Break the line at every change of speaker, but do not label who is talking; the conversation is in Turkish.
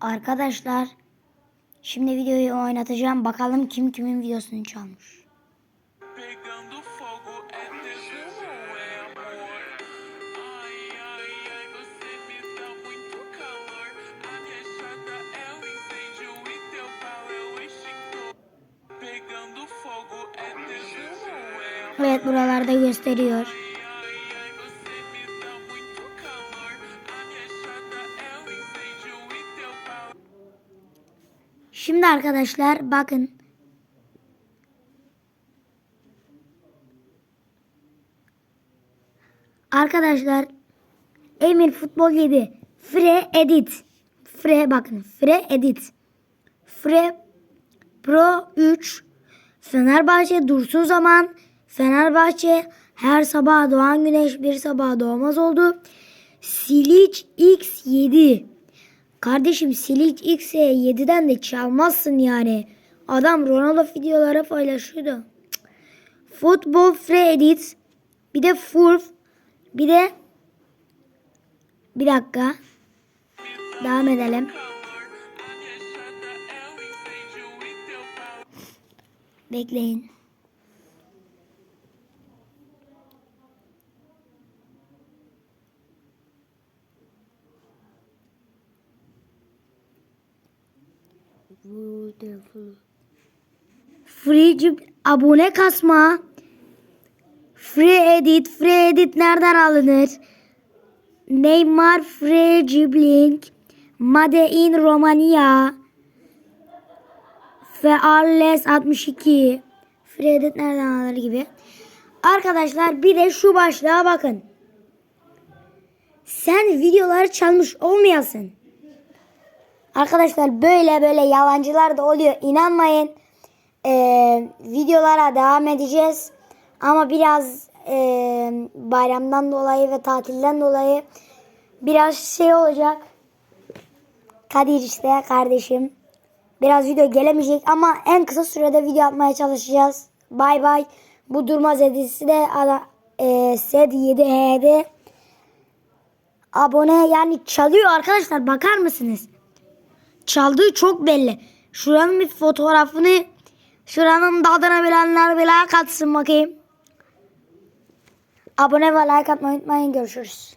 Arkadaşlar şimdi videoyu oynatacağım. Bakalım kim kimin videosunu çalmış.
Pegando fogo é
Şimdi arkadaşlar bakın. Arkadaşlar Emir futbol 7 Fre edit. Fre bakın. Fre edit. Fre Pro 3 Fenerbahçe dursun zaman. Fenerbahçe her sabah doğan güneş bir sabah doğmaz oldu. Silic X7 Kardeşim Silic X7'den de çalmazsın yani. Adam Ronaldo videoları paylaşıyordu. Futbol Free Edit. Bir de Furf. Bir de bir dakika. Devam edelim.
A pau.
Bekleyin. Free abone kasma. Free edit, free edit nereden alınır? Neymar free dribbling. Made in Romania. Fearless 62. Free edit nereden alınır gibi. Arkadaşlar bir de şu başlığa bakın. Sen videoları çalmış olmayasın. Arkadaşlar böyle böyle yalancılar da oluyor. İnanmayın. Ee, videolara devam edeceğiz. Ama biraz e, bayramdan dolayı ve tatilden dolayı biraz şey olacak. Kadir işte kardeşim. Biraz video gelemeyecek ama en kısa sürede video yapmaya çalışacağız. Bay bay. Bu durmaz edisi de e, SED 7H'de abone yani çalıyor arkadaşlar bakar mısınız? Çaldığı çok belli. Şuranın bir fotoğrafını şuranın tadını bilenler bile katsın bakayım. Abone ve like atmayı unutmayın. Görüşürüz.